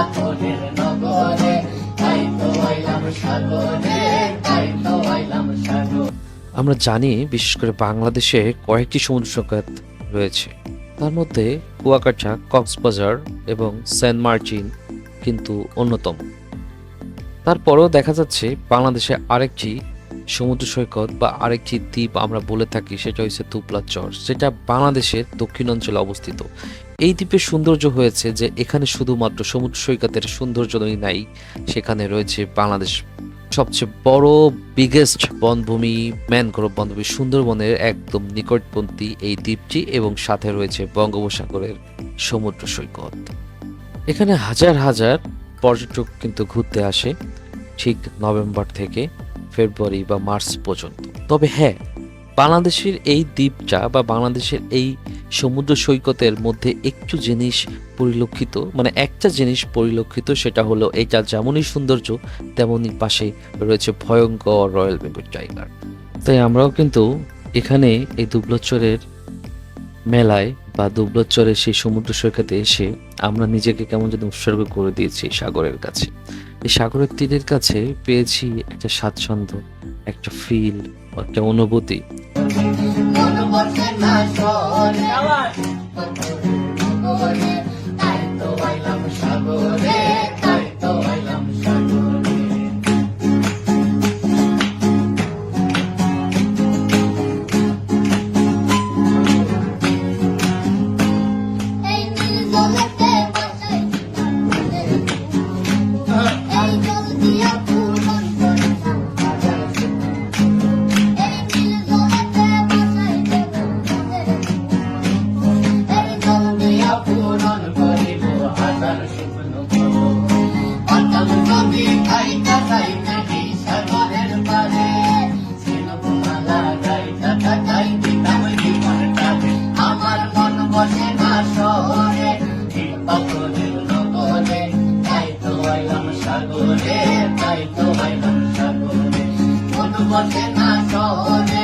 পাথরের নগরে, তাই তো আইলাম সাগরে, তাই তো আইলাম আমরা জানি, বিশেষ করে বাংলাদেশে কয়েকটি সমুদ্র সৈকত রয়েছে। তার মধ্যে কুয়াকাটা, কক্সবাজার এবং সেন্ট মার্টিন কিন্তু অন্যতম। তারপরেও দেখা যাচ্ছে, বাংলাদেশে আরেকটি সমুদ্র সৈকত বা আরেকটি দ্বীপ আমরা বলে থাকি, সেটা হচ্ছে তুপলা চর সেটা বাংলাদেশের দক্ষিণ অঞ্চলে অবস্থিত। এই দ্বীপের সৌন্দর্য হয়েছে যে এখানে শুধুমাত্র সমুদ্র সৈকতের সৌন্দর্যই নাই, সেখানে রয়েছে বাংলাদেশ সবচেয়ে বড় বিগেস্ট বনভূমি ম্যানগ্রোভ বনভূমি, সুন্দরবনের একদম নিকটবর্তী এই দ্বীপটি এবং সাথে রয়েছে বঙ্গোপসাগরের সমুদ্র সৈকত। এখানে হাজার হাজার পর্যটক কিন্তু ঘুরতে আসে ঠিক নভেম্বর থেকে ফেব্রুয়ারি বা মার্চ পর্যন্ত। তবে হ্যাঁ বাংলাদেশের এই দ্বীপটা বা বাংলাদেশের এই সমুদ্র সৈকতের মধ্যে একটু জিনিস পরিলক্ষিত মানে একটা জিনিস পরিলক্ষিত সেটা হলো এটা যেমনই সৌন্দর্য, তেমনই পাশে রয়েছে ভয়ঙ্কর রয়্যাল বেঙ্গল টাইগার। তাই আমরাও কিন্তু এখানে এই দুবলচরের মেলায় বা দুবলচরের সেই সমুদ্র সৈকতে এসে আমরা নিজেকে কেমন যেন উৎসর্গ করে দিয়েছি সাগরের কাছে। এই সাগরের তীরের কাছে পেয়েছি একটা স্বাচ্ছন্দ্য, একটা ফিল একটা অনুভূতি। মন না শহরে সাগরে তাই তো আইলাম সাগরে মন বসে না শহরে